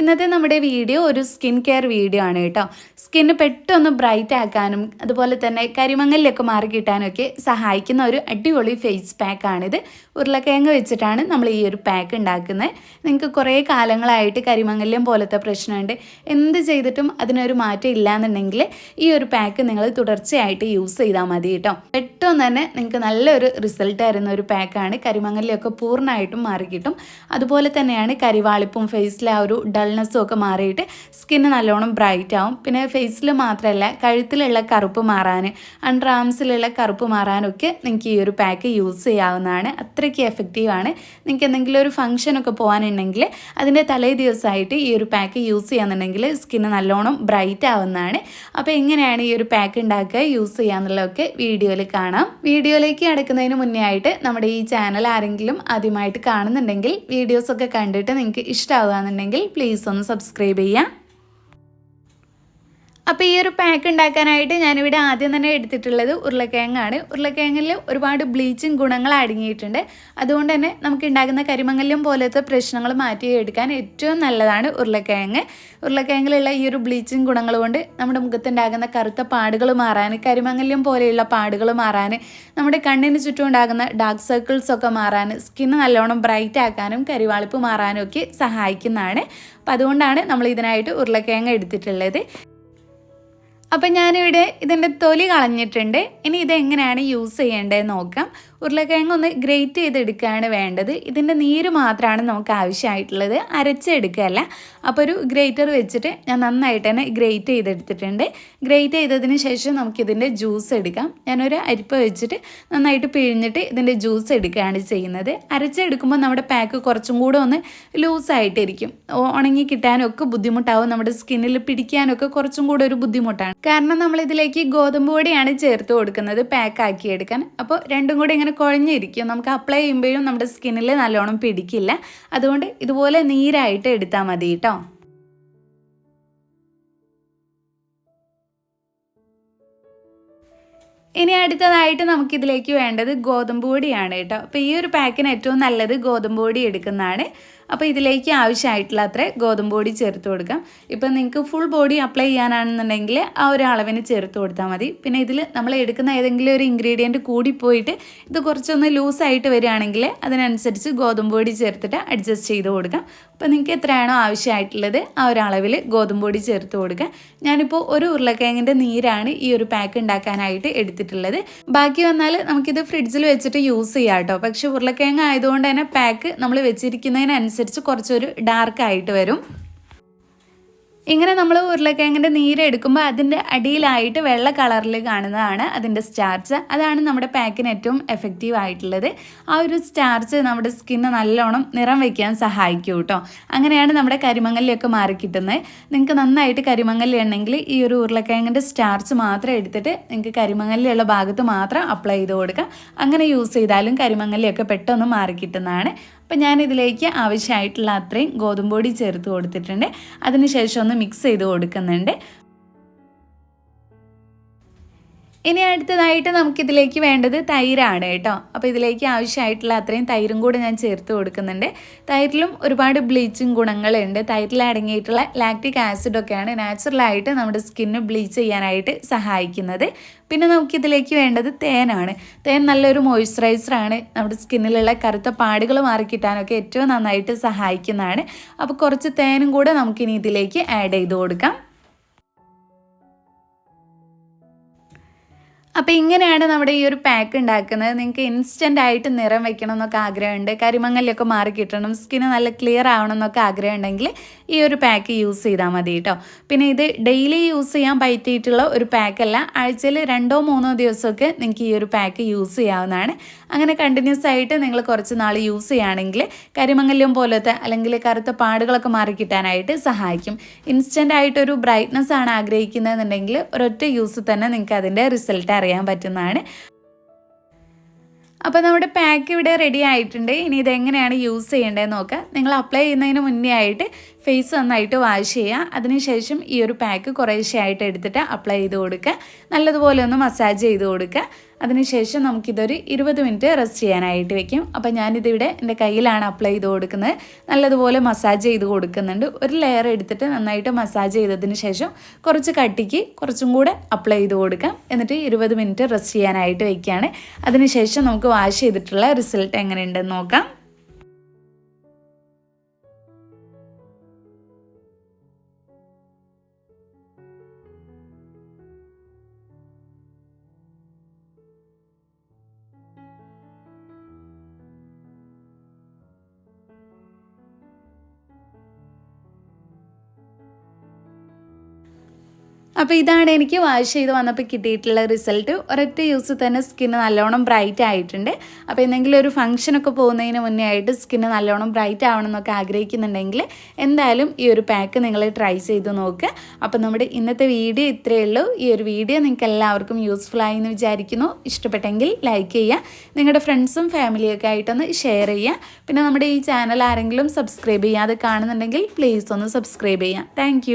ഇന്നത്തെ നമ്മുടെ വീഡിയോ ഒരു സ്കിൻ കെയർ വീഡിയോ ആണ് കേട്ടോ. സ്കിന്ന് പെട്ടെന്ന് ബ്രൈറ്റ് ആക്കാനും അതുപോലെ തന്നെ കരിമങ്ങലിലൊക്കെ മാറി കിട്ടാനൊക്കെ സഹായിക്കുന്ന ഒരു അടിപൊളി ഫേസ് പാക്കാണിത് ഉരുളക്കിഴങ്ങ് വെച്ചിട്ടാണ് നമ്മൾ ഈ ഒരു പാക്ക് ഉണ്ടാക്കുന്നത്. നിങ്ങൾക്ക് കുറേ കാലങ്ങളായിട്ട് കരിമങ്ങല്യം പോലത്തെ പ്രശ്നമുണ്ട്. എന്ത് ചെയ്തിട്ടും അതിനൊരു മാറ്റം ഇല്ലാന്നുണ്ടെങ്കിൽ ഈ ഒരു പാക്ക് നിങ്ങൾ തുടർച്ചയായിട്ട് യൂസ് ചെയ്താൽ മതി കേട്ടോ. പെട്ടെന്ന് തന്നെ നിങ്ങൾക്ക് നല്ലൊരു റിസൾട്ട് തരുന്ന ഒരു പാക്കാണ്. കരിമങ്ങലിലൊക്കെ പൂർണമായിട്ടും മാറി കിട്ടും. അതുപോലെ തന്നെയാണ് കരിവാളിപ്പും ഫേസിലെ ആ ഒരു ഡൾനെസ്സും ഒക്കെ മാറിയിട്ട് സ്കിന്ന് നല്ലോണം ബ്രൈറ്റ് ആവും. പിന്നെ ഫേസിൽ മാത്രമല്ല കഴുത്തിലുള്ള കറുപ്പ് മാറാൻ അണ്ടർ ആംസിലുള്ള കറുപ്പ് മാറാനൊക്കെ നിങ്ങൾക്ക് ഈ ഒരു പാക്ക് യൂസ് ചെയ്യാവുന്നതാണ്. അത്രയ്ക്ക് എഫക്റ്റീവാണ് നിങ്ങൾക്ക് എന്തെങ്കിലും ഒരു ഫംഗ്ഷനൊക്കെ പോകാനുണ്ടെങ്കിൽ അതിന്റെ തലേ ദിവസമായിട്ട് ഈ ഒരു പാക്ക് യൂസ് ചെയ്യാന്നുണ്ടെങ്കിൽ സ്കിന്ന് നല്ലോണം ബ്രൈറ്റ് ആവുന്നതാണ്. അപ്പോൾ എങ്ങനെയാണ് ഈ ഒരു പാക്ക് ഉണ്ടാക്കുക യൂസ് ചെയ്യാന്നുള്ളതൊക്കെ വീഡിയോയിൽ കാണാം. വീഡിയോയിലേക്ക് അടക്കുന്നതിന് മുന്നേ ആയിട്ട് നമ്മുടെ ഈ ചാനൽ ആരെങ്കിലും ആദ്യമായിട്ട് കാണുന്നുണ്ടെങ്കിൽ വീഡിയോസൊക്കെ കണ്ടിട്ട് നിങ്ങൾക്ക് ഇഷ്ടമാവുകയെന്നുണ്ടെങ്കിൽ പ്ലീസ് ഒന്ന് സബ്സ്ക്രൈബ് ചെയ്യാം. അപ്പോൾ ഈ ഒരു പാക്ക് ഉണ്ടാക്കാനായിട്ട് ഞാനിവിടെ ആദ്യം തന്നെ എടുത്തിട്ടുള്ളത് ഉരുളക്കിഴങ്ങാണ്. ഉരുളക്കിഴങ്ങിൽ ഒരുപാട് ബ്ലീച്ചിങ് ഗുണങ്ങൾ അടങ്ങിയിട്ടുണ്ട് അതുകൊണ്ട് തന്നെ നമുക്ക് ഉണ്ടാകുന്ന കരിമങ്ങല്യം പോലത്തെ പ്രശ്നങ്ങൾ മാറ്റിയെടുക്കാൻ ഏറ്റവും നല്ലതാണ് ഉരുളക്കിഴങ്ങ്. ഉരുളക്കിഴങ്ങിലുള്ള ഈ ഒരു ബ്ലീച്ചിങ് ഗുണങ്ങൾ കൊണ്ട് നമ്മുടെ മുഖത്തുണ്ടാകുന്ന കറുത്ത പാടുകൾ മാറാൻ കരിമങ്ങല്യം പോലെയുള്ള പാടുകൾ മാറാൻ നമ്മുടെ കണ്ണിന് ചുറ്റും ഉണ്ടാകുന്ന ഡാർക്ക് സർക്കിൾസ് ഒക്കെ മാറാൻ സ്കിന്ന് നല്ലോണം ബ്രൈറ്റ് ആക്കാനും കരിവാളിപ്പ് മാറാനും ഒക്കെ സഹായിക്കുന്നതാണ്. അപ്പം അതുകൊണ്ടാണ് നമ്മൾ ഇതിനായിട്ട് ഉരുളക്കിഴങ്ങ് എടുത്തിട്ടുള്ളത്. അപ്പം ഞാനിവിടെ ഇതിന്റെ തൊലി കളഞ്ഞിട്ടുണ്ട്. ഇനി ഇതെങ്ങനെയാണ് യൂസ് ചെയ്യേണ്ടതെന്ന് നോക്കാം. ഉരുളക്കിഴങ്ങ് ഒന്ന് ഗ്രേറ്റ് ചെയ്തെടുക്കുകയാണ് വേണ്ടത്. ഇതിന്റെ നീര് മാത്രമാണ് നമുക്ക് ആവശ്യമായിട്ടുള്ളത്. അരച്ചെടുക്കുകയല്ല. അപ്പോൾ ഒരു ഗ്രേറ്റർ വെച്ചിട്ട് ഞാൻ നന്നായിട്ട് തന്നെ ഗ്രേറ്റ് ചെയ്തെടുത്തിട്ടുണ്ട്. ഗ്രേറ്റ് ചെയ്തതിന് ശേഷം നമുക്കിതിന്റെ ജ്യൂസ് എടുക്കാം. ഞാനൊരു അരിപ്പ വെച്ചിട്ട് നന്നായിട്ട് പിഴിഞ്ഞിട്ട് ഇതിന്റെ ജ്യൂസ് എടുക്കുകയാണ് ചെയ്യുന്നത്. അരച്ചെടുക്കുമ്പോൾ നമ്മുടെ പാക്ക് കുറച്ചും കൂടെ ഒന്ന് ലൂസായിട്ടിരിക്കും. ഉണങ്ങി കിട്ടാനൊക്കെ ബുദ്ധിമുട്ടാവും. നമ്മുടെ സ്കിന്നിൽ പിടിക്കാനൊക്കെ കുറച്ചും കൂടെ ഒരു ബുദ്ധിമുട്ടാണ്. കാരണം നമ്മൾ ഇതിലേക്ക് ഗോതമ്പ് പൊടിയാണ് ചേർത്ത് കൊടുക്കുന്നത് പാക്ക് ആക്കി എടുക്കാൻ അപ്പോൾ രണ്ടും കൂടി ഇങ്ങനെ കുഴഞ്ഞിരിക്കും. നമുക്ക് അപ്ലൈ ചെയ്യുമ്പോഴും നമ്മുടെ സ്കിന്നിൽ നല്ലോണം പിടിക്കില്ല. അതുകൊണ്ട് ഇതുപോലെ നീരായിട്ട് എടുത്താൽ മതി കേട്ടോ ഇനി അടുത്തതായിട്ട് നമുക്കിതിലേക്ക് വേണ്ടത് ഗോതമ്പ് പൊടിയാണ് കേട്ടോ അപ്പോൾ ഈ ഒരു പാക്കിന് ഏറ്റവും നല്ലത് ഗോതമ്പ് പൊടി എടുക്കുന്നതാണ്. അപ്പോൾ ഇതിലേക്ക് ആവശ്യമായിട്ടുള്ള അത്ര ഗോതമ്പ് പൊടി ചേർത്ത് കൊടുക്കാം. ഇപ്പം നിങ്ങൾക്ക് ഫുൾ ബോഡി അപ്ലൈ ചെയ്യാനാണെന്നുണ്ടെങ്കിൽ ആ ഒരു അളവിന് ചേർത്ത് കൊടുത്താൽ മതി. പിന്നെ ഇതിൽ നമ്മൾ എടുക്കുന്ന ഏതെങ്കിലും ഒരു ഇൻഗ്രീഡിയന്റ് കൂടിപ്പോയിട്ട് ഇത് കുറച്ചൊന്ന് ലൂസായിട്ട് വരികയാണെങ്കിൽ അതിനനുസരിച്ച് ഗോതമ്പ് പൊടി ചേർത്തിട്ട് അഡ്ജസ്റ്റ് ചെയ്ത് കൊടുക്കാം. അപ്പോൾ നിങ്ങൾക്ക് എത്രയാണോ ആവശ്യമായിട്ടുള്ളത് ആ ഒരു അളവിൽ ഗോതമ്പ് പൊടി ചേർത്ത് കൊടുക്കുക ഞാനിപ്പോൾ ഒരു ഉരുളക്കിഴങ്ങിന്റെ നീരാണ് ഈ ഒരു പാക്ക് ഉണ്ടാക്കാനായിട്ട് എടുത്തിട്ടുള്ളത്. ബാക്കി വന്നാൽ നമുക്കിത് ഫ്രിഡ്ജിൽ വെച്ചിട്ട് യൂസ് ചെയ്യാം കേട്ടോ. പക്ഷേ ഉരുളക്കിഴങ്ങ് ആയതുകൊണ്ട് തന്നെ പാക്ക് നമ്മൾ വെച്ചിരിക്കുന്നതിനനുസരിച്ച് കുറച്ചൊരു ഡാർക്ക് ആയിട്ട് വരും. ഇങ്ങനെ നമ്മൾ ഉരുളക്കിഴങ്ങിന്റെ നീര് എടുക്കുമ്പോൾ അതിന്റെ അടിയിലായിട്ട് വെള്ള കളറിൽ കാണുന്നതാണ് അതിന്റെ സ്റ്റാർച്ച് അതാണ് നമ്മുടെ പാക്കിന് ഏറ്റവും എഫക്റ്റീവ് ആയിട്ടുള്ളത്. ആ ഒരു സ്റ്റാർച്ച് നമ്മുടെ സ്കിന്ന് നല്ലോണം നിറം വയ്ക്കാൻ സഹായിക്കും കേട്ടോ അങ്ങനെയാണ് നമ്മുടെ കരിമങ്ങലിയൊക്കെ മാറി കിട്ടുന്നത്. നിങ്ങൾക്ക് നന്നായിട്ട് കരിമങ്ങലി ഉണ്ടെങ്കിൽ ഈ ഒരു ഉരുളക്കിഴങ്ങിന്റെ സ്റ്റാർച്ച് മാത്രം എടുത്തിട്ട് നിങ്ങൾക്ക് കരിമങ്ങലിയുള്ള ഭാഗത്ത് മാത്രം അപ്ലൈ ചെയ്ത് കൊടുക്കാം. അങ്ങനെ യൂസ് ചെയ്താലും കരിമങ്ങലിയൊക്കെ പെട്ടെന്ന് മാറി കിട്ടുന്നതാണ്. അപ്പം ഞാൻ ഇതിലേക്ക് ആവശ്യമായിട്ടുള്ള അത്രയും ഗോതമ്പൊടി ചേർത്ത് കൊടുത്തിട്ടുണ്ട്. അതിനുശേഷം ഒന്ന് മിക്സ് ചെയ്ത് കൊടുക്കുന്നുണ്ട്. ഇനി അടുത്തതായിട്ട് നമുക്കിതിലേക്ക് വേണ്ടത് തൈരാണ് കേട്ടോ. അപ്പോൾ ഇതിലേക്ക് ആവശ്യമായിട്ടുള്ള അത്രയും തൈരും കൂടെ ഞാൻ ചേർത്ത് കൊടുക്കുന്നുണ്ട്. തൈരിലും ഒരുപാട് ബ്ലീച്ചിങ് ഗുണങ്ങളുണ്ട്. തൈരിൽ അടങ്ങിയിട്ടുള്ള ലാക്റ്റിക് ആസിഡൊക്കെയാണ് നാച്ചുറലായിട്ട് നമ്മുടെ സ്കിന്ന് ബ്ലീച്ച് ചെയ്യാനായിട്ട് സഹായിക്കുന്നത്. പിന്നെ നമുക്കിതിലേക്ക് വേണ്ടത് തേനാണ്. തേൻ നല്ലൊരു മോയ്സ്ചറൈസറാണ് നമ്മുടെ സ്കിന്നിലുള്ള കറുത്ത പാടുകൾ മാറിക്കിട്ടാനൊക്കെ ഏറ്റവും നന്നായിട്ട് സഹായിക്കുന്നതാണ്. അപ്പോൾ കുറച്ച് തേനും കൂടെ നമുക്കിനി ഇതിലേക്ക് ആഡ് ചെയ്ത് കൊടുക്കാം. അപ്പോൾ ഇങ്ങനെയാണ് നമ്മുടെ ഈ ഒരു പാക്ക് ഉണ്ടാക്കുന്നത്. നിങ്ങൾക്ക് ഇൻസ്റ്റന്റ് ആയിട്ട് നിറം വെക്കണം എന്നൊക്കെ ആഗ്രഹമുണ്ട്. കരിമങ്ങലൊക്കെ മാറി കിട്ടണം. സ്കിന്ന് നല്ല ക്ലിയർ ആവണം എന്നൊക്കെ ആഗ്രഹം ഉണ്ടെങ്കിൽ ഈ ഒരു പാക്ക് യൂസ് ചെയ്താൽ മതി കേട്ടോ പിന്നെ ഇത് ഡെയിലി യൂസ് ചെയ്യാൻ പറ്റിയിട്ടുള്ള ഒരു പാക്കല്ല ആഴ്ചയിൽ രണ്ടോ മൂന്നോ ദിവസമൊക്കെ നിങ്ങൾക്ക് ഈ ഒരു പാക്ക് യൂസ് ചെയ്യാവുന്നതാണ്. അങ്ങനെ കണ്ടിന്യൂസ് ആയിട്ട് നിങ്ങൾ കുറച്ച് നാൾ യൂസ് ചെയ്യുകയാണെങ്കിൽ കരിമങ്ങല്യം പോലത്തെ അല്ലെങ്കിൽ കറുത്ത പാടുകളൊക്കെ മാറി കിട്ടാനായിട്ട് സഹായിക്കും. ഇൻസ്റ്റന്റ് ആയിട്ടൊരു ബ്രൈറ്റ്നസ് ആണ് ആഗ്രഹിക്കുന്നതെന്നുണ്ടെങ്കിൽ ഒരൊറ്റ യൂസ് തന്നെ നിങ്ങൾക്ക് അതിന്റെ റിസൾട്ട് അറിയാൻ പറ്റുന്നതാണ്. അപ്പോൾ നമ്മുടെ പാക്ക് ഇവിടെ റെഡി ആയിട്ടുണ്ട്. ഇനി ഇതെങ്ങനെയാണ് യൂസ് ചെയ്യേണ്ടതെന്ന് നോക്കുക നിങ്ങൾ അപ്ലൈ ചെയ്യുന്നതിന് മുന്നേ ആയിട്ട് ഫേസ് നന്നായിട്ട് വാഷ് ചെയ്യുക. അതിനുശേഷം ഈ ഒരു പാക്ക് കുറേശ്ശെ ആയിട്ട് എടുത്തിട്ട് അപ്ലൈ ചെയ്ത് കൊടുക്കുക. നല്ലതുപോലെ ഒന്ന് മസാജ് ചെയ്ത് കൊടുക്കുക. അതിനുശേഷം നമുക്കിതൊരു ഇരുപത് മിനിറ്റ് റെസ്റ്റ് ചെയ്യാനായിട്ട് വെക്കും. അപ്പോൾ ഞാനിതിവിടെ എന്റെ കയ്യിലാണ് അപ്ലൈ ചെയ്ത് കൊടുക്കുന്നത്. നല്ലതുപോലെ മസാജ് ചെയ്ത് കൊടുക്കുന്നുണ്ട്. ഒരു ലെയർ എടുത്തിട്ട് നന്നായിട്ട് മസാജ് ചെയ്തതിന് ശേഷം കുറച്ച് കട്ടിക്ക് കുറച്ചും കൂടെ അപ്ലൈ ചെയ്ത് കൊടുക്കാം. എന്നിട്ട് ഇരുപത് മിനിറ്റ് റെസ്റ്റ് ചെയ്യാനായിട്ട് വെക്കുകയാണ്. അതിനുശേഷം നമുക്ക് വാഷ് ചെയ്തിട്ടുള്ള റിസൾട്ട് എങ്ങനെയുണ്ടെന്ന് നോക്കാം. അപ്പോൾ ഇതാണ് എനിക്ക് വാഷ് ചെയ്ത് വന്നപ്പോൾ കിട്ടിയിട്ടുള്ള റിസൾട്ട്. ഒരൊറ്റ യൂസ് തന്നെ സ്കിന്ന് നല്ലോണം ബ്രൈറ്റ് ആയിട്ടുണ്ട്. അപ്പോൾ എന്തെങ്കിലും ഒരു ഫംഗ്ഷനൊക്കെ പോകുന്നതിന് മുന്നേ ആയിട്ട് സ്കിന്ന് നല്ലോണം ബ്രൈറ്റ് ആവണം എന്നൊക്കെ ആഗ്രഹിക്കുന്നുണ്ടെങ്കിൽ എന്തായാലും ഈ ഒരു പാക്ക് നിങ്ങൾ ട്രൈ ചെയ്ത് നോക്കുക അപ്പോൾ നമ്മുടെ ഇന്നത്തെ വീഡിയോ ഇത്രയേ ഉള്ളൂ. ഈ ഒരു വീഡിയോ നിങ്ങൾക്ക് എല്ലാവർക്കും യൂസ്ഫുൾ ആയി എന്ന് വിചാരിക്കുന്നു. ഇഷ്ടപ്പെട്ടെങ്കിൽ ലൈക്ക് ചെയ്യുക. നിങ്ങളുടെ ഫ്രണ്ട്സും ഫാമിലിയൊക്കെ ആയിട്ടൊന്ന് ഷെയർ ചെയ്യുക. പിന്നെ നമ്മുടെ ഈ ചാനൽ ആരെങ്കിലും സബ്സ്ക്രൈബ് ചെയ്യാതെ കാണുന്നുണ്ടെങ്കിൽ പ്ലീസ് ഒന്ന് സബ്സ്ക്രൈബ് ചെയ്യുക. താങ്ക്